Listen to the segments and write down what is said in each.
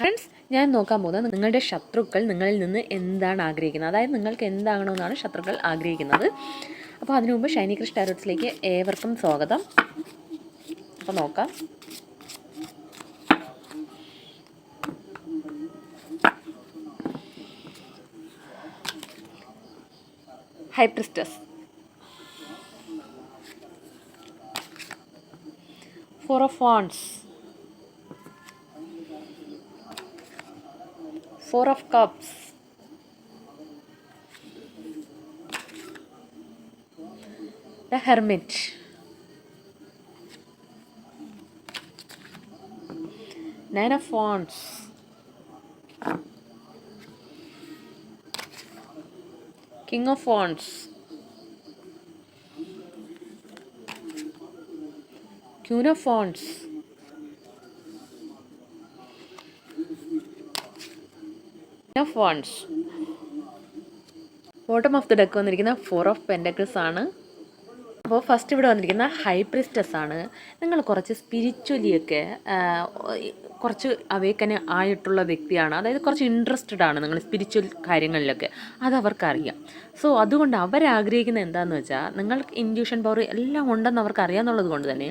Friends ഞാൻ നോക്കാൻ പോകുന്നത് നിങ്ങളുടെ ശത്രുക്കൾ നിങ്ങളിൽ നിന്ന് എന്താണ് ആഗ്രഹിക്കുന്നത്? അതായത് നിങ്ങൾക്ക് എന്താകണമെന്നാണ് ശത്രുക്കൾ ആഗ്രഹിക്കുന്നത്. അപ്പോൾ അതിനു മുമ്പ് ഷൈനി കൃഷ് ടാരോട്സിലേക്ക് ഏവർക്കും സ്വാഗതം. അപ്പോൾ നോക്കാം. High priestess four of wands Four of Cups. The Hermit. Nine of Wands. King of Wands. Queen of Wands. Of wands bottom of the deck വന്നിരിക്കുന്ന ഫോർ ഓഫ് പെൻഡക്കിൾസ് ആണ്. അപ്പോൾ ഫസ്റ്റ് ഇവിടെ വന്നിരിക്കുന്ന ഹൈപ്രിസ്റ്റസ് ആണ്. നിങ്ങൾ കുറച്ച് സ്പിരിച്വലിയൊക്കെ കുറച്ച് അവേക്കന് ആയിട്ടുള്ള വ്യക്തിയാണ്. അതായത് കുറച്ച് ഇൻട്രസ്റ്റഡ് ആണ് നിങ്ങൾ സ്പിരിച്വൽ കാര്യങ്ങളിലൊക്കെ. അത് അവർക്കറിയാം. സോ അതുകൊണ്ട് അവരാഗ്രഹിക്കുന്നത് എന്താണെന്ന് വെച്ചാൽ നിങ്ങൾക്ക് ഇൻഡ്യൂഷൻ പവർ എല്ലാം ഉണ്ടെന്ന് അവർക്ക് അറിയാമെന്നുള്ളത് കൊണ്ട് തന്നെ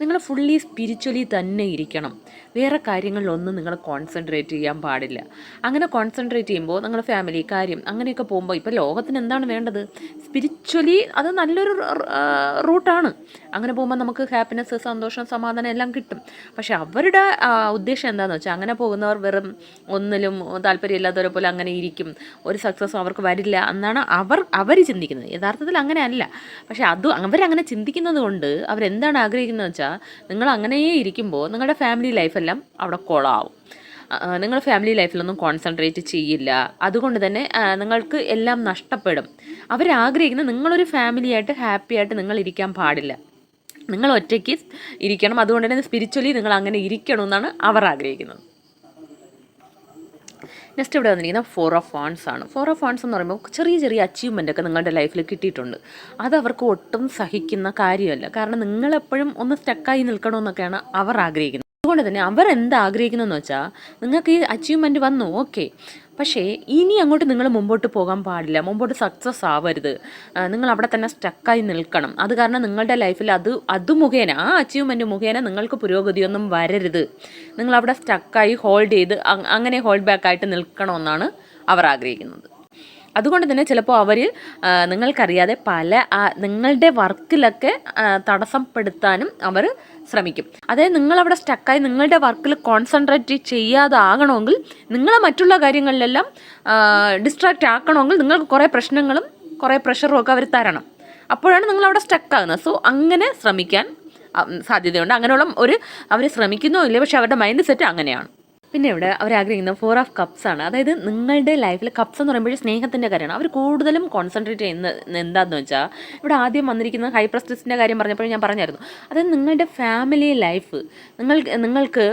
നിങ്ങൾ ഫുള്ളി സ്പിരിച്വലി തന്നെ ഇരിക്കണം. വേറെ കാര്യങ്ങളിലൊന്നും നിങ്ങൾ കോൺസെൻട്രേറ്റ് ചെയ്യാൻ പാടില്ല. അങ്ങനെ കോൺസെൻട്രേറ്റ് ചെയ്യുമ്പോൾ നിങ്ങൾ ഫാമിലി കാര്യം അങ്ങനെയൊക്കെ പോകുമ്പോൾ ഇപ്പോൾ ലോകത്തിന് എന്താണ് വേണ്ടത്? സ്പിരിച്വലി അത് നല്ലൊരു റൂട്ടാണ് അങ്ങനെ പോകുമ്പോൾ നമുക്ക് ഹാപ്പിനെസ് സന്തോഷം സമാധാനം എല്ലാം കിട്ടും. പക്ഷെ അവരുടെ ഉദ്ദേശം എന്താണെന്ന് വെച്ചാൽ അങ്ങനെ പോകുന്നവർ വെറും ഒന്നിലും താല്പര്യമില്ലാത്തവരെ പോലെ അങ്ങനെ ഇരിക്കും. ഒരു സക്സസ്സും അവർക്ക് വരില്ല എന്നാണ് അവർ അവർ ചിന്തിക്കുന്നത്. യഥാർത്ഥത്തിൽ അങ്ങനെ അല്ല പക്ഷേ അത് അവരങ്ങനെ ചിന്തിക്കുന്നത് കൊണ്ട് അവരെന്താണ് ആഗ്രഹിക്കുന്നത് വെച്ചാൽ നിങ്ങൾ അങ്ങനെയേ ഇരിക്കുമ്പോൾ നിങ്ങളുടെ ഫാമിലി ലൈഫെല്ലാം അവിടെ കുളമാവും നിങ്ങൾ ഫാമിലി ലൈഫിലൊന്നും കോൺസെൻട്രേറ്റ് ചെയ്യില്ല. അതുകൊണ്ട് തന്നെ നിങ്ങൾക്ക് എല്ലാം നഷ്ടപ്പെടും. അവരാഗ്രഹിക്കുന്നത് നിങ്ങളൊരു ഫാമിലിയായിട്ട് ഹാപ്പിയായിട്ട് നിങ്ങൾ ഇരിക്കാൻ പാടില്ല. നിങ്ങൾ ഒറ്റയ്ക്ക് ഇരിക്കണം. അതുകൊണ്ട് തന്നെ സ്പിരിച്വലി നിങ്ങൾ അങ്ങനെ ഇരിക്കണം എന്നാണ് അവർ ആഗ്രഹിക്കുന്നത്. നെക്സ്റ്റ് ഇവിടെ വന്നിരിക്കുന്നത് ഫോർ ഓഫ് ഫോൺസ് ആണ്. ഫോർ ഓഫ് ഫോൺസ് എന്ന് പറയുമ്പോൾ ചെറിയ ചെറിയ അച്ചീവ്മെന്റ് ഒക്കെ നിങ്ങളുടെ ലൈഫിൽ കിട്ടിയിട്ടുണ്ട്. അത് അവർക്ക് ഒട്ടും സഹിക്കുന്ന കാര്യമല്ല. കാരണം നിങ്ങളെപ്പോഴും ഒന്ന് സ്റ്റക്കായി നിൽക്കണമെന്നൊക്കെയാണ് അവർ ആഗ്രഹിക്കുന്നത്. അതുകൊണ്ട് തന്നെ അവർ എന്താ ആഗ്രഹിക്കുന്നതെന്ന് വെച്ചാൽ നിങ്ങൾക്ക് ഈ അച്ചീവ്മെന്റ് വന്നു ഓക്കെ പക്ഷേ ഇനി അങ്ങോട്ട് നിങ്ങൾ മുമ്പോട്ട് പോകാൻ പാടില്ല. മുമ്പോട്ട് സക്സസ് ആവരുത്. നിങ്ങൾ അവിടെ തന്നെ സ്റ്റക്കായി നിൽക്കണം. അത് കാരണം നിങ്ങളുടെ ലൈഫിൽ അത് അത് മുഖേന ആ അച്ചീവ്മെന്റ് മുഖേന നിങ്ങൾക്ക് പുരോഗതിയൊന്നും വരരുത്. നിങ്ങൾ അവിടെ സ്റ്റക്കായി ഹോൾഡ് ചെയ്ത് അങ്ങനെ ഹോൾഡ് ബാക്കായിട്ട് നിൽക്കണമെന്നാണ് അവർ ആഗ്രഹിക്കുന്നത്. അതുകൊണ്ട് തന്നെ ചിലപ്പോൾ അവർ നിങ്ങൾക്കറിയാതെ പല നിങ്ങളുടെ വർക്കിലൊക്കെ തടസ്സപ്പെടുത്താനും അവർ ശ്രമിക്കും. അതായത് നിങ്ങളവിടെ സ്റ്റക്കായി നിങ്ങളുടെ വർക്കിൽ കോൺസെൻട്രേറ്റ് ചെയ്യാതാകണമെങ്കിൽ നിങ്ങളെ മറ്റുള്ള കാര്യങ്ങളിലെല്ലാം ഡിസ്ട്രാക്റ്റ് ആക്കണമെങ്കിൽ നിങ്ങൾക്ക് കുറേ പ്രശ്നങ്ങളും കുറേ പ്രഷറും ഒക്കെ അവർ തരണം. അപ്പോഴാണ് നിങ്ങളവിടെ സ്റ്റക്കാകുന്നത് സോ അങ്ങനെ ശ്രമിക്കാൻ സാധ്യതയുണ്ട്. അങ്ങനെയുള്ള ഒരു അവർ ശ്രമിക്കുന്നോ ഇല്ലേ പക്ഷെ അവരുടെ മൈൻഡ് സെറ്റ് അങ്ങനെയാണ്. പിന്നെ ഇവിടെ അവർ ആഗ്രഹിക്കുന്നത് ഫോർ ഓഫ് കപ്സ് ആണ്. അതായത് നിങ്ങളുടെ ലൈഫിൽ കപ്സ് എന്ന് പറയുമ്പോൾ സ്നേഹത്തിന്റെ കാര്യമാണ്. അവർ കൂടുതലും കോൺസെൻട്രേറ്റ് ചെയ്യുന്നത് എന്താണെന്ന് വെച്ചാൽ ഇവിടെ ആദ്യം വന്നിരിക്കുന്ന ഹൈ പ്രസ്റ്റിസിന്റെ കാര്യം പറഞ്ഞപ്പോൾ ഞാൻ പറഞ്ഞായിരുന്നു. അതായത് നിങ്ങളുടെ ഫാമിലി ലൈഫ് നിങ്ങൾ നിങ്ങൾക്ക്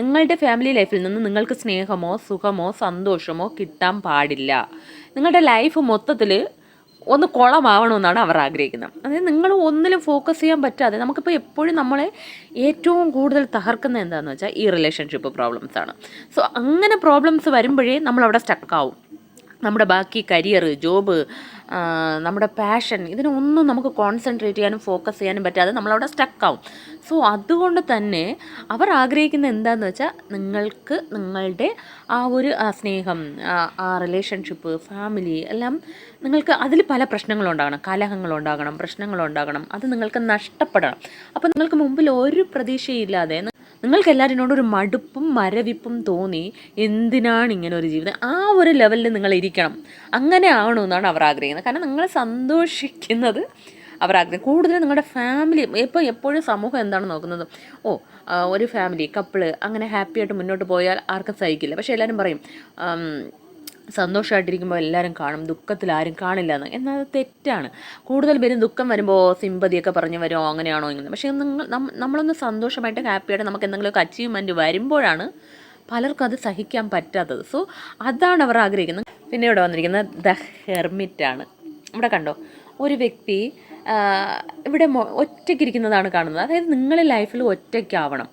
നിങ്ങളുടെ ഫാമിലി ലൈഫിൽ നിന്ന് നിങ്ങൾക്ക് സ്നേഹമോ സുഖമോ സന്തോഷമോ കിട്ടാൻ പാടില്ല. നിങ്ങളുടെ ലൈഫ് മൊത്തത്തിൽ ഒന്ന് കുളമാവണമെന്നാണ് അവർ ആഗ്രഹിക്കുന്നത്. അതായത് നിങ്ങൾ ഒന്നിലും ഫോക്കസ് ചെയ്യാൻ പറ്റാതെ നമുക്കിപ്പോൾ എപ്പോഴും നമ്മളെ ഏറ്റവും കൂടുതൽ തകർക്കുന്ന എന്താണെന്ന് വെച്ചാൽ ഈ റിലേഷൻഷിപ്പ് പ്രോബ്ലംസ് ആണ്. സോ അങ്ങനെ പ്രോബ്ലംസ് വരുമ്പോഴേ നമ്മളവിടെ സ്റ്റക്കാവും നമ്മുടെ ബാക്കി കരിയർ ജോബ് നമ്മുടെ പാഷൻ ഇതിനൊന്നും നമുക്ക് കോൺസെൻട്രേറ്റ് ചെയ്യാനും ഫോക്കസ് ചെയ്യാനും പറ്റാതെ നമ്മളവിടെ സ്റ്റക്കാവും സോ അതുകൊണ്ട് തന്നെ അവർ ആഗ്രഹിക്കുന്ന എന്താണെന്ന് വെച്ചാൽ നിങ്ങൾക്ക് നിങ്ങളുടെ ആ ഒരു സ്നേഹം ആ റിലേഷൻഷിപ്പ് ഫാമിലി എല്ലാം നിങ്ങൾക്ക് അതിൽ പല പ്രശ്നങ്ങളുണ്ടാകണം. കലഹങ്ങളുണ്ടാകണം പ്രശ്നങ്ങളുണ്ടാകണം. അത് നിങ്ങൾക്ക് നഷ്ടപ്പെടണം. അപ്പോൾ നിങ്ങൾക്ക് മുമ്പിൽ ഒരു പ്രതീക്ഷയില്ലാതെ നിങ്ങൾക്ക് എല്ലാവരിനോടും ഒരു മടുപ്പും മരവിപ്പും തോന്നി എന്തിനാണ് ഇങ്ങനെ ഒരു ജീവിതം? ആ ഒരു ലെവലിൽ നിങ്ങൾ ഇരിക്കണം. അങ്ങനെ ആവണമെന്നാണ് അവർ ആഗ്രഹിക്കുന്നത്. കാരണം നിങ്ങൾ സന്തോഷിക്കുന്നത് അവർ ആഗ്രഹം കൂടുതലും നിങ്ങളുടെ ഫാമിലി ഇപ്പോൾ എപ്പോഴും സമൂഹം എന്താണ് നോക്കുന്നത്? ഓ ഒരു ഫാമിലി കപ്പിൾ അങ്ങനെ ഹാപ്പിയായിട്ട് മുന്നോട്ട് പോയാൽ ആർക്കും സഹിക്കില്ല. പക്ഷേ എല്ലാവരും പറയും സന്തോഷമായിട്ടിരിക്കുമ്പോൾ എല്ലാവരും കാണും ദുഃഖത്തിൽ ആരും കാണില്ല എന്ന്. എന്നാൽ അത് തെറ്റാണ്. കൂടുതൽ പേരും ദുഃഖം വരുമ്പോൾ സിമ്പതിയൊക്കെ പറഞ്ഞു വരുമോ അങ്ങനെയാണോ ഇങ്ങനെ. പക്ഷേ നിങ്ങൾ നമ്മളൊന്ന് സന്തോഷമായിട്ട് ഹാപ്പിയായിട്ട് നമുക്ക് എന്തെങ്കിലുമൊക്കെ അച്ചീവ്മെന്റ് വരുമ്പോഴാണ് പലർക്കും അത് സഹിക്കാൻ പറ്റാത്തത്. സോ അതാണ് അവർ ആഗ്രഹിക്കുന്നത്. പിന്നെ ഇവിടെ വന്നിരിക്കുന്നത് ദ ഹെർമിറ്റാണ്. ഇവിടെ കണ്ടോ? ഒരു വ്യക്തി ഇവിടെ ഒറ്റയ്ക്കിരിക്കുന്നതാണ് കാണുന്നത്. അതായത് നിങ്ങൾ ലൈഫിൽ ഒറ്റയ്ക്കാവണം.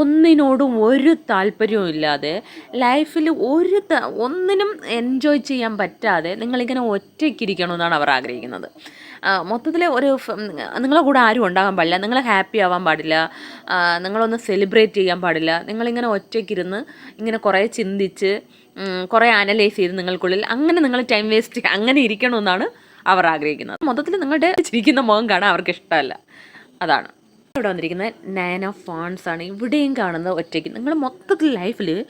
ഒന്നിനോടും ഒരു താല്പര്യവും ഇല്ലാതെ ലൈഫിൽ ഒരു ഒന്നിനും എൻജോയ് ചെയ്യാൻ പറ്റാതെ നിങ്ങളിങ്ങനെ ഒറ്റയ്ക്കിരിക്കണമെന്നാണ് അവർ ആഗ്രഹിക്കുന്നത്. മൊത്തത്തിൽ ഒരു നിങ്ങളെ കൂടെ ആരും ഉണ്ടാകാൻ പാടില്ല. നിങ്ങൾ ഹാപ്പി ആവാൻ പാടില്ല. നിങ്ങളൊന്ന് സെലിബ്രേറ്റ് ചെയ്യാൻ പാടില്ല. നിങ്ങളിങ്ങനെ ഒറ്റയ്ക്കിരുന്ന് ഇങ്ങനെ കുറേ ചിന്തിച്ച് കുറേ അനലൈസ് ചെയ്ത് നിങ്ങൾക്കുള്ളിൽ അങ്ങനെ നിങ്ങൾ ടൈം വേസ്റ്റ് അങ്ങനെ ഇരിക്കണമെന്നാണ് അവർ ആഗ്രഹിക്കുന്നത്. മൊത്തത്തിൽ നിങ്ങളുടെ ചിരിക്കുന്ന മുഖം കാണാൻ അവർക്ക് ഇഷ്ടമല്ല. അതാണ്. ഇവിടെ വന്നിരിക്കുന്നത് നയൻ ഓഫ് ഫോൺസ് ആണ് ഇവിടെയും കാണുന്നത് ഒറ്റയ്ക്ക്. നിങ്ങൾ മൊത്തത്തിൽ ലൈഫിൽ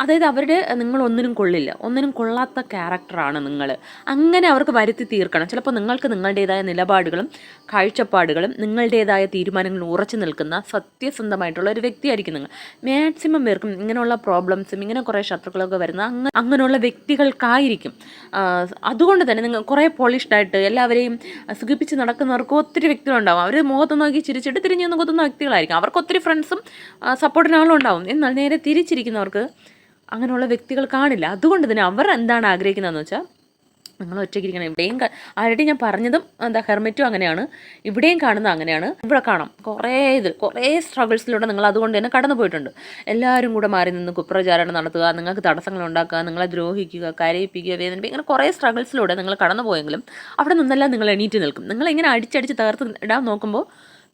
അതായത് അവരുടെ നിങ്ങൾ ഒന്നിനും കൊള്ളില്ല. ഒന്നിനും കൊള്ളാത്ത ക്യാരക്ടറാണ് നിങ്ങൾ അങ്ങനെ അവർക്ക് വരുത്തി തീർക്കണം. ചിലപ്പോൾ നിങ്ങൾക്ക് നിങ്ങളുടേതായ നിലപാടുകളും കാഴ്ചപ്പാടുകളും നിങ്ങളുടേതായ തീരുമാനങ്ങളും ഉറച്ചു നിൽക്കുന്ന സത്യസന്ധമായിട്ടുള്ള ഒരു വ്യക്തിയായിരിക്കും നിങ്ങൾ. മാക്സിമം പേർക്കും ഇങ്ങനെയുള്ള പ്രോബ്ലംസും ഇങ്ങനെ കുറേ ശത്രുക്കളൊക്കെ വരുന്ന അങ്ങ അങ്ങനെയുള്ള വ്യക്തികൾക്കായിരിക്കും. അതുകൊണ്ട് തന്നെ നിങ്ങൾ കുറേ പോളിഷ്ഡായിട്ട് എല്ലാവരെയും സുഖിപ്പിച്ച് നടക്കുന്നവർക്ക് ഒത്തിരി വ്യക്തികളുണ്ടാവും. അവർ മുഖത്ത് നോക്കി ചിരിച്ചിട്ട് തിരിഞ്ഞു നിന്ന് കുത്തുന്ന വ്യക്തികളായിരിക്കും. അവർക്ക് ഒത്തിരി ഫ്രണ്ട്സും സപ്പോർട്ടിനാളും ഉണ്ടാവും. എന്നാൽ നേരെ തിരിച്ചിരിക്കുന്നവർക്ക് അങ്ങനെയുള്ള വ്യക്തികൾ കാണില്ല. അതുകൊണ്ട് തന്നെ അവർ എന്താണ് ആഗ്രഹിക്കുന്നതെന്ന് വെച്ചാൽ നിങ്ങൾ ഒറ്റയ്ക്കിരിക്കണം ഇവിടെയും ആരുടെ ഞാൻ പറഞ്ഞതും എന്താ ഹെർമെറ്റും അങ്ങനെയാണ്. ഇവിടെയും കാണുന്നത് അങ്ങനെയാണ്. ഇവിടെ കാണാം. കുറേ ഇത് കുറേ സ്ട്രഗിൾസിലൂടെ നിങ്ങൾ അതുകൊണ്ട് തന്നെ കടന്നു പോയിട്ടുണ്ട്. എല്ലാവരും കൂടെ മാറി നിന്ന് കുപ്രചാരണം നടത്തുക നിങ്ങൾക്ക് തടസ്സങ്ങൾ ഉണ്ടാക്കുക നിങ്ങളെ ദ്രോഹിക്കുക കരയിപ്പിക്കുക വേദനിപ്പിക്കുക ഇങ്ങനെ കുറേ സ്ട്രഗിൾസിലൂടെ നിങ്ങൾ കടന്നു പോയെങ്കിലും അവിടെ നിന്നെല്ലാം നിങ്ങൾ എണീറ്റ് നിൽക്കും. നിങ്ങൾ ഇങ്ങനെ അടിച്ചടിച്ച് തകർത്ത് ഇടാൻ നോക്കുമ്പോൾ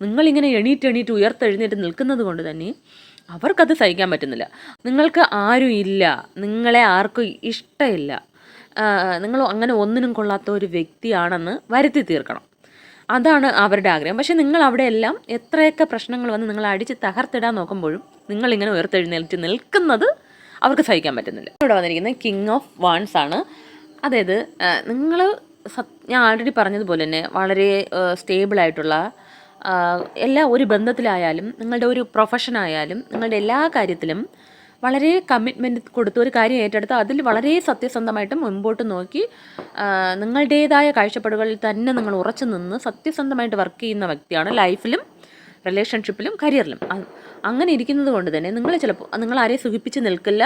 നിങ്ങളിങ്ങനെ എണീറ്റ് എണീറ്റ് ഉയർത്തെഴുന്നേറ്റ് നിൽക്കുന്നത് കൊണ്ട് തന്നെ അവർക്കത് സഹിക്കാൻ പറ്റുന്നില്ല. നിങ്ങൾക്ക് ആരും ഇല്ല. നിങ്ങളെ ആർക്കും ഇഷ്ടമില്ല. നിങ്ങൾ അങ്ങനെ ഒന്നിനും കൊള്ളാത്ത ഒരു വ്യക്തിയാണെന്ന് വരുത്തി തീർക്കണം. അതാണ് അവരുടെ ആഗ്രഹം. പക്ഷേ നിങ്ങൾ അവിടെ എല്ലാം എത്രയൊക്കെ പ്രശ്നങ്ങൾ വന്ന് നിങ്ങൾ അടിച്ച് തകർത്തിടാൻ നോക്കുമ്പോഴും നിങ്ങളിങ്ങനെ ഉയർത്തെഴുന്നേറ്റ് നിൽക്കുന്നത് അവർക്ക് സഹിക്കാൻ പറ്റുന്നില്ല. ഇവിടെ വന്നിരിക്കുന്നത് കിങ് ഓഫ് വാൺസ് ആണ്. അതായത് നിങ്ങൾ ഞാൻ ആൾറെഡി പറഞ്ഞതുപോലെ തന്നെ വളരെ ആ, എല്ലാ ഒരു ബന്ധത്തിലായാലും നിങ്ങളുടെ ഒരു പ്രൊഫഷനായാലും നിങ്ങളുടെ എല്ലാ കാര്യത്തിലും വളരെ കമ്മിറ്റ്മെന്റ് കൊടുത്ത് ഒരു കാര്യം ഏറ്റെടുത്ത് അതിൽ വളരെ സത്യസന്ധമായിട്ട് മുമ്പോട്ട് നോക്കി നിങ്ങളുടേതായ കാഴ്ചപ്പാടുകളിൽ തന്നെ നിങ്ങൾ ഉറച്ചു നിന്ന് സത്യസന്ധമായിട്ട് വർക്ക് ചെയ്യുന്ന വ്യക്തിയാണ് ലൈഫിലും റിലേഷൻഷിപ്പിലും കരിയറിലും അങ്ങനെ ഇരിക്കുന്നത് കൊണ്ട് തന്നെ നിങ്ങൾ ചിലപ്പോൾ നിങ്ങൾ ആരെയും സുഖിപ്പിച്ച് നിൽക്കില്ല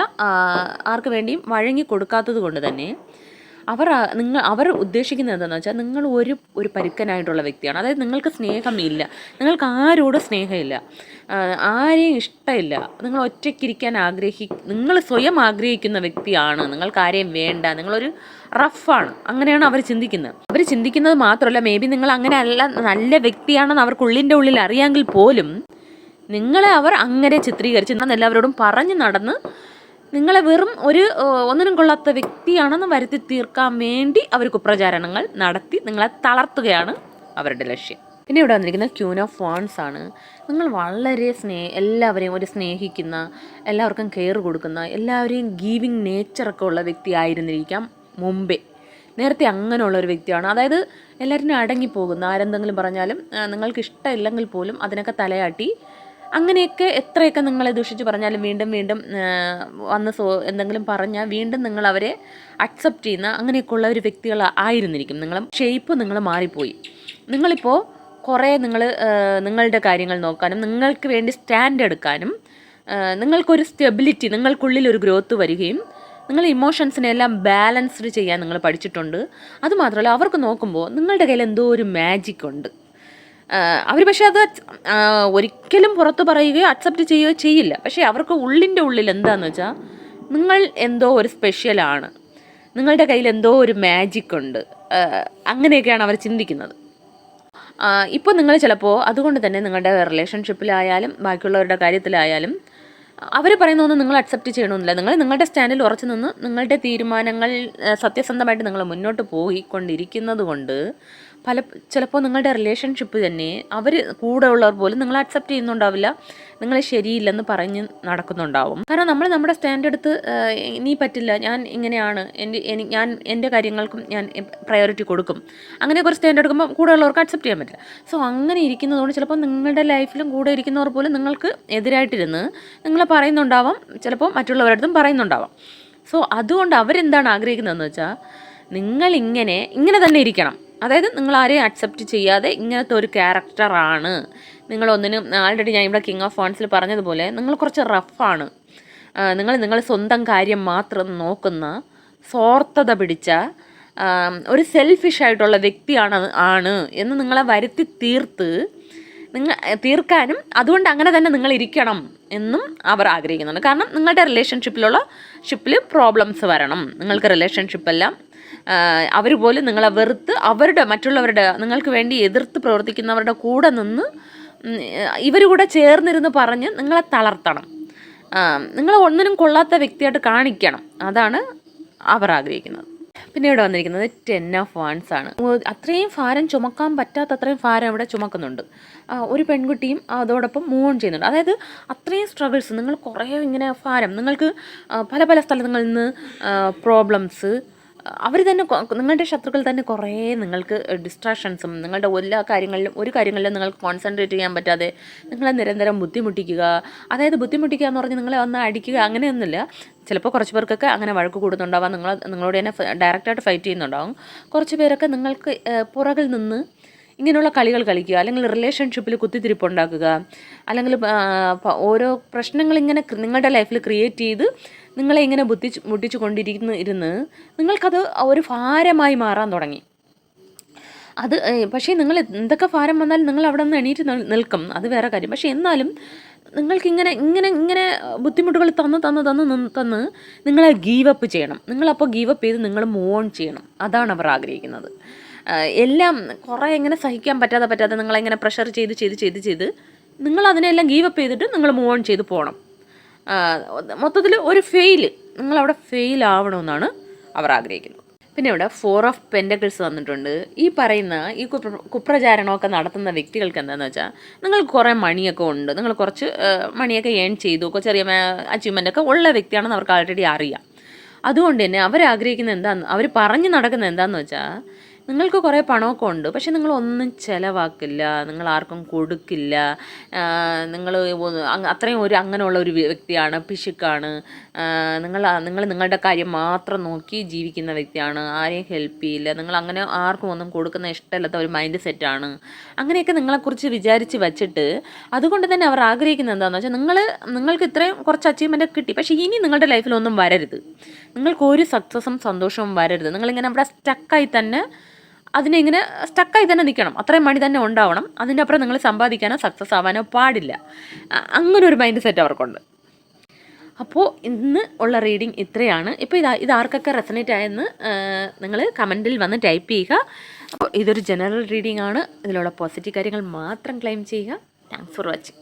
ആർക്ക് വേണ്ടിയും വഴങ്ങി കൊടുക്കാത്തത് കൊണ്ട് തന്നെ അവർ നിങ്ങൾ അവർ ഉദ്ദേശിക്കുന്നത് എന്താണെന്ന് വെച്ചാൽ നിങ്ങൾ ഒരു ഒരു പരുക്കനായിട്ടുള്ള വ്യക്തിയാണ്. അതായത് നിങ്ങൾക്ക് സ്നേഹമില്ല. നിങ്ങൾക്ക് ആരോട് സ്നേഹമില്ല. ആരെയും ഇഷ്ടമില്ല. നിങ്ങൾ ഒറ്റയ്ക്കിരിക്കാൻ ആഗ്രഹി നിങ്ങൾ സ്വയം ആഗ്രഹിക്കുന്ന വ്യക്തിയാണ്. നിങ്ങൾക്ക് ആരെയും വേണ്ട. നിങ്ങളൊരു റഫാണ്. അങ്ങനെയാണ് അവർ ചിന്തിക്കുന്നത്. അവർ ചിന്തിക്കുന്നത് മാത്രമല്ല മേ ബി നിങ്ങൾ അങ്ങനെ അല്ല നല്ല വ്യക്തിയാണെന്ന് അവർക്കുള്ളിന്റെ ഉള്ളിൽ അറിയാമെങ്കിൽ പോലും നിങ്ങളെ അവർ അങ്ങനെ ചിത്രീകരിച്ച് എല്ലാവരോടും പറഞ്ഞു നടന്ന് നിങ്ങളെ വെറും ഒരു ഒന്നിനും കൊള്ളാത്ത വ്യക്തിയാണെന്ന് വരുത്തി തീർക്കാൻ വേണ്ടി അവർ കുപ്രചാരണങ്ങൾ നടത്തി നിങ്ങളെ തളർത്തുകയാണ് അവരുടെ ലക്ഷ്യം. പിന്നെ ഇവിടെ വന്നിരിക്കുന്നത് ക്യൂൻ ഓഫ് വാൺസ് ആണ്. നിങ്ങൾ വളരെ സ്നേഹ എല്ലാവരെയും ഒരു സ്നേഹിക്കുന്ന എല്ലാവർക്കും കെയർ കൊടുക്കുന്ന എല്ലാവരെയും ഗീവിങ് നേച്ചറൊക്കെ ഉള്ള വ്യക്തി ആയിരുന്നിരിക്കാം മുമ്പേ. നേരത്തെ അങ്ങനെയുള്ള ഒരു വ്യക്തിയാണ്. അതായത് എല്ലാവരും അടങ്ങിപ്പോകുന്ന ആരെന്തെങ്കിലും പറഞ്ഞാലും നിങ്ങൾക്ക് ഇഷ്ടമില്ലെങ്കിൽ പോലും അതിനൊക്കെ തലയാട്ടി അങ്ങനെയൊക്കെ എത്രയൊക്കെ നിങ്ങളെ ദൂഷിച്ച് പറഞ്ഞാലും വീണ്ടും വീണ്ടും വന്ന് സോ എന്തെങ്കിലും പറഞ്ഞാൽ വീണ്ടും നിങ്ങൾ അവരെ അക്സെപ്റ്റ് ചെയ്യുന്ന അങ്ങനെയൊക്കെയുള്ള ഒരു വ്യക്തികൾ ആയിരുന്നിരിക്കും. നിങ്ങൾ ഷേപ്പ് നിങ്ങൾ മാറിപ്പോയി. നിങ്ങളിപ്പോൾ കുറേ നിങ്ങൾ നിങ്ങളുടെ കാര്യങ്ങൾ നോക്കാനും നിങ്ങൾക്ക് വേണ്ടി സ്റ്റാൻഡ് എടുക്കാനും നിങ്ങൾക്കൊരു സ്റ്റെബിലിറ്റി നിങ്ങൾക്കുള്ളിൽ ഒരു ഗ്രോത്ത് വരികയും നിങ്ങൾ ഇമോഷൻസിനെ എല്ലാം ബാലൻസ്ഡ് ചെയ്യാൻ നിങ്ങൾ പഠിച്ചിട്ടുണ്ട്. അതുമാത്രമല്ല അവർക്ക് നോക്കുമ്പോൾ നിങ്ങളുടെ കയ്യിൽ എന്തോ ഒരു മാജിക് ഉണ്ട്. അവർ പക്ഷേ അത് ഒരിക്കലും പുറത്ത് പറയുകയോ അക്സെപ്റ്റ് ചെയ്യുകയോ ചെയ്യില്ല. പക്ഷേ അവർക്ക് ഉള്ളിന്റെ ഉള്ളിൽ എന്താണെന്ന് വെച്ചാൽ നിങ്ങൾ എന്തോ ഒരു സ്പെഷ്യലാണ് നിങ്ങളുടെ കയ്യിൽ എന്തോ ഒരു മാജിക് ഉണ്ട്. അങ്ങനെയൊക്കെയാണ് അവർ ചിന്തിക്കുന്നത്. ഇപ്പോൾ നിങ്ങൾ ചിലപ്പോൾ അതുകൊണ്ട് തന്നെ നിങ്ങളുടെ റിലേഷൻഷിപ്പിലായാലും ബാക്കിയുള്ളവരുടെ കാര്യത്തിലായാലും അവർ പറയുന്നതൊന്നും നിങ്ങൾ അക്സെപ്റ്റ് ചെയ്യണമെന്നില്ല നിങ്ങൾ നിങ്ങളുടെ സ്റ്റാൻഡിൽ ഉറച്ചു നിന്ന് നിങ്ങളുടെ തീരുമാനങ്ങൾ സത്യസന്ധമായിട്ട് നിങ്ങൾ മുന്നോട്ട് പോയിക്കൊണ്ടിരിക്കുന്നത് കൊണ്ട് പല ചിലപ്പോൾ നിങ്ങളുടെ റിലേഷൻഷിപ്പ് തന്നെ അവർ കൂടെ ഉള്ളവർ പോലും നിങ്ങൾ അക്സെപ്റ്റ് ചെയ്യുന്നുണ്ടാവില്ല. നിങ്ങൾ ശരിയില്ലെന്ന് പറഞ്ഞ് നടക്കുന്നുണ്ടാവും. കാരണം നമ്മൾ നമ്മുടെ സ്റ്റാൻഡ് എടുത്ത് നീ പറ്റില്ല ഞാൻ ഇങ്ങനെയാണ്. എന്റെ ഞാൻ എന്റെ കാര്യങ്ങൾക്കും ഞാൻ പ്രയോറിറ്റി കൊടുക്കും. അങ്ങനെ കുറച്ച് സ്റ്റാൻഡ് എടുക്കുമ്പോൾ കൂടെ ഉള്ളവർക്ക് അക്സെപ്റ്റ് ചെയ്യാൻ പറ്റില്ല. സോ അങ്ങനെ ഇരിക്കുന്നതുകൊണ്ട് ചിലപ്പോൾ നിങ്ങളുടെ ലൈഫിലും കൂടെ ഇരിക്കുന്നവർ പോലും നിങ്ങൾക്ക് എതിരായിട്ടിരുന്ന് നിങ്ങളെ പറയുന്നുണ്ടാവാം. ചിലപ്പോൾ മറ്റുള്ളവരുടെ അടുത്തും പറയുന്നുണ്ടാവാം. സോ അതുകൊണ്ട് അവരെന്താണ് ആഗ്രഹിക്കുന്നതെന്ന് വെച്ചാൽ നിങ്ങളിങ്ങനെ ഇങ്ങനെ തന്നെ ഇരിക്കണം. അതായത് നിങ്ങൾ ആരെയും അക്സെപ്റ്റ് ചെയ്യാതെ ഇങ്ങനത്തെ ഒരു ക്യാരക്ടറാണ് നിങ്ങളൊന്നിനും ആൾറെഡി ഞാൻ ഇവിടെ കിങ് ഓഫ് ഫോൺസിൽ പറഞ്ഞതുപോലെ നിങ്ങൾ കുറച്ച് റഫാണ് നിങ്ങൾ നിങ്ങൾ സ്വന്തം കാര്യം മാത്രം നോക്കുന്ന സ്വാർത്ഥത പിടിച്ച ഒരു സെൽഫിഷ് ആയിട്ടുള്ള വ്യക്തിയാണ് ആണ് എന്ന് നിങ്ങളെ വരുത്തി തീർത്ത് നിങ്ങൾ തീർക്കാനും അതുകൊണ്ട് അങ്ങനെ തന്നെ നിങ്ങൾ ഇരിക്കണം എന്നും അവർ ആഗ്രഹിക്കുന്നുണ്ട്. കാരണം നിങ്ങളുടെ റിലേഷൻഷിപ്പിലുള്ള ഷിപ്പിൽ പ്രോബ്ലംസ് വരണം. നിങ്ങൾക്ക് റിലേഷൻഷിപ്പെല്ലാം അവർ പോലും നിങ്ങളെ വെറുത്ത് അവരുടെ മറ്റുള്ളവരുടെ നിങ്ങൾക്ക് വേണ്ടി എതിർത്ത് പ്രവർത്തിക്കുന്നവരുടെ കൂടെ നിന്ന് ഇവർ കൂടെ ചേർന്നിരുന്ന് പറഞ്ഞ് നിങ്ങളെ തളർത്തണം. നിങ്ങൾ ഒന്നിനും കൊള്ളാത്ത വ്യക്തിയായിട്ട് കാണിക്കണം. അതാണ് അവർ ആഗ്രഹിക്കുന്നത്. പിന്നെ ഇവിടെ വന്നിരിക്കുന്നത് ടെൻ ഓഫ് വാൺസ് ആണ്. അത്രയും ഭാരം ചുമക്കാൻ പറ്റാത്ത അത്രയും ഭാരം അവിടെ ചുമക്കുന്നുണ്ട്. ഒരു പെൺകുട്ടിയും അതോടൊപ്പം മൂൺ ചെയ്യുന്നുണ്ട്. അതായത് അത്രയും സ്ട്രഗിൾസ് നിങ്ങൾ കുറേ ഇങ്ങനെ ഭാരം നിങ്ങൾക്ക് പല പല സ്ഥലങ്ങളിൽ നിന്ന് പ്രോബ്ലംസ് അവർ തന്നെ നിങ്ങളുടെ ശത്രുക്കൾ തന്നെ കുറേ നിങ്ങൾക്ക് ഡിസ്ട്രാക്ഷൻസും നിങ്ങളുടെ എല്ലാ കാര്യങ്ങളിലും ഒരു കാര്യങ്ങളിലും നിങ്ങൾക്ക് കോൺസെൻട്രേറ്റ് ചെയ്യാൻ പറ്റാതെ നിങ്ങളെ നിരന്തരം ബുദ്ധിമുട്ടിക്കുക. അതായത് ബുദ്ധിമുട്ടിക്കുക എന്ന് പറഞ്ഞ് നിങ്ങളെ ഒന്ന് അടിക്കുക അങ്ങനെയൊന്നുമില്ല. ചിലപ്പോൾ കുറച്ച് പേർക്കൊക്കെ അങ്ങനെ വഴക്ക് കൂടുന്നുണ്ടാവാം. നിങ്ങൾ നിങ്ങളോട് തന്നെ ഡയറക്റ്റായിട്ട് ഫൈറ്റ് ചെയ്യുന്നുണ്ടാവും. കുറച്ച് പേരൊക്കെ നിങ്ങൾക്ക് പുറകിൽ നിന്ന് ഇങ്ങനെയുള്ള കളികൾ കളിക്കുക. അല്ലെങ്കിൽ റിലേഷൻഷിപ്പിൽ കുത്തിത്തിരിപ്പ് ഉണ്ടാക്കുക. അല്ലെങ്കിൽ ഓരോ പ്രശ്നങ്ങൾ ഇങ്ങനെ നിങ്ങളുടെ ലൈഫിൽ ക്രിയേറ്റ് ചെയ്ത് നിങ്ങളെ ഇങ്ങനെ ബുദ്ധിച്ച് മുട്ടിച്ചു കൊണ്ടിരിക്കുന്ന ഇരുന്ന് നിങ്ങൾക്കത് ഒരു ഭാരമായി മാറാൻ തുടങ്ങി. അത് പക്ഷേ നിങ്ങൾ എന്തൊക്കെ ഭാരം വന്നാലും നിങ്ങൾ അവിടെ നിന്ന് എണീറ്റ് നിൽക്കും. അത് വേറെ കാര്യം. പക്ഷേ എന്നാലും നിങ്ങൾക്കിങ്ങനെ ഇങ്ങനെ ഇങ്ങനെ ബുദ്ധിമുട്ടുകൾ തന്ന് തന്ന് തന്ന് നിന്ന് തന്ന് നിങ്ങളെ ഗീവപ്പ് ചെയ്യണം. നിങ്ങളപ്പോൾ ഗീവപ്പ് ചെയ്ത് നിങ്ങൾ മൂവ് ഓൺ ചെയ്യണം. അതാണ് അവർ ആഗ്രഹിക്കുന്നത്. എല്ലാം കുറേ ഇങ്ങനെ സഹിക്കാൻ പറ്റാതെ പറ്റാതെ നിങ്ങളെങ്ങനെ പ്രഷർ ചെയ്ത് ചെയ്ത് ചെയ്ത് ചെയ്ത് നിങ്ങൾ അതിനെല്ലാം ഗീവപ്പ് ചെയ്തിട്ട് നിങ്ങൾ മൂവ് ഓൺ ചെയ്ത് പോകണം മൊത്തത്തിൽ ഒരു ഫെയിൽ നിങ്ങളവിടെ ഫെയിൽ ആവണമെന്നാണ് അവർ ആഗ്രഹിക്കുന്നത്. പിന്നെ ഇവിടെ ഫോർ ഓഫ് പെൻഡക്കിൾസ് വന്നിട്ടുണ്ട്. ഈ പറയുന്ന ഈ കുപ്ര കുപ്രചാരണമൊക്കെ നടത്തുന്ന വ്യക്തികൾക്ക് എന്താണെന്ന് വെച്ചാൽ നിങ്ങൾ കുറേ മണിയൊക്കെ ഉണ്ട്. നിങ്ങൾ കുറച്ച് മണിയൊക്കെ ഏൺ ചെയ്തു. ചെറിയ അച്ചീവ്മെന്റൊക്കെ ഉള്ള വ്യക്തിയാണെന്ന് അവർക്ക് ആൾറെഡി അറിയാം. അതുകൊണ്ട് തന്നെ അവരാഗ്രഹിക്കുന്ന എന്താന്ന് അവർ പറഞ്ഞു നടക്കുന്ന എന്താണെന്ന് വെച്ചാൽ നിങ്ങൾക്ക് കുറേ പണമൊക്കെ ഉണ്ട്. പക്ഷെ നിങ്ങൾ ഒന്നും ചിലവാക്കില്ല നിങ്ങൾ ആർക്കും കൊടുക്കില്ല നിങ്ങൾ അത്രയും ഒരു അങ്ങനെയുള്ള ഒരു വ്യക്തിയാണ് പിശുക്കാണ്. നിങ്ങൾ നിങ്ങൾ നിങ്ങളുടെ കാര്യം മാത്രം നോക്കി ജീവിക്കുന്ന വ്യക്തിയാണ്. ആരെയും ഹെൽപ്പ് ചെയ്യില്ല. നിങ്ങൾ അങ്ങനെ ആർക്കും ഒന്നും കൊടുക്കുന്ന ഇഷ്ടമില്ലാത്ത ഒരു മൈൻഡ് സെറ്റാണ് അങ്ങനെയൊക്കെ നിങ്ങളെക്കുറിച്ച് വിചാരിച്ച് വെച്ചിട്ട് അതുകൊണ്ട് തന്നെ അവർ ആഗ്രഹിക്കുന്നത് എന്താണെന്ന് വെച്ചാൽ നിങ്ങൾ നിങ്ങൾക്ക് ഇത്രയും കുറച്ച് അച്ചീവ്മെന്റ് കിട്ടി. പക്ഷേ ഇനി നിങ്ങളുടെ ലൈഫിൽ ഒന്നും വരരുത്. നിങ്ങൾക്ക് ഒരു സക്സസും സന്തോഷവും വരരുത്. നിങ്ങളിങ്ങനെ അവിടെ സ്റ്റക്കായി തന്നെ അതിനെ ഇങ്ങനെ സ്റ്റക്കായി തന്നെ നിൽക്കണം. അത്രയും മണി തന്നെ ഉണ്ടാവണം. അതിന്റെ അപ്പുറം നിങ്ങൾ സമ്പാദിക്കാനോ സക്സസ് ആവാനോ പാടില്ല. അങ്ങനെ ഒരു മൈൻഡ് സെറ്റ് അവർക്കുണ്ട്. അപ്പോൾ ഇന്ന് ഉള്ള റീഡിങ് ഇത്രയാണ്. ഇപ്പോൾ ഇത് ഇത് ആർക്കൊക്കെ റെസനേറ്റ് ആയെന്ന് നിങ്ങൾ കമന്റിൽ വന്ന് ടൈപ്പ് ചെയ്യുക. അപ്പോൾ ഇതൊരു ജനറൽ റീഡിംഗ് ആണ്. ഇതിലുള്ള പോസിറ്റീവ് കാര്യങ്ങൾ മാത്രം ക്ലെയിം ചെയ്യുക. Thanks for watching